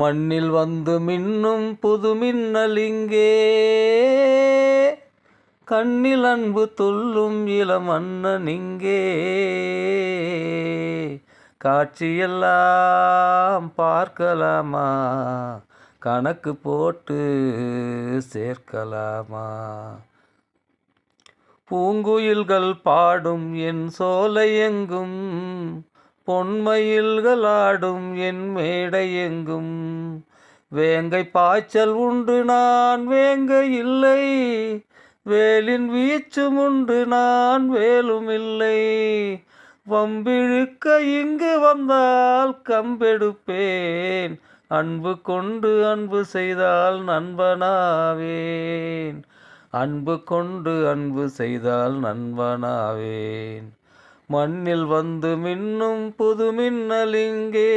மண்ணில் வந்து மின்னும் புது மின்னலிங்கே கண்ணில் அன்பு துள்ளும் இளம் அண்ணன் இங்கே. காட்சியெல்லாம் பார்க்கலாமா? கணக்கு போட்டு சேர்க்கலாமா? பூங்குயில்கள் பாடும் என் சோலை எங்கும். பொன்மயில்களாடும் என் மேடை எங்கும் வேங்கை பாய்ச்சல் உண்டு நான் வேங்க இல்லை. வேலின் வீச்சும் உண்டு நான் வேலும் இல்லை. வம்பிழுக்க இங்கு வந்தால் கம்பெடுப்பேன். அன்பு கொண்டு அன்பு செய்தால் நண்பனாவேன். அன்பு கொண்டு அன்பு செய்தால் நண்பனாவேன். மண்ணில் வந்து மின்னும் புது மின்னலிங்கே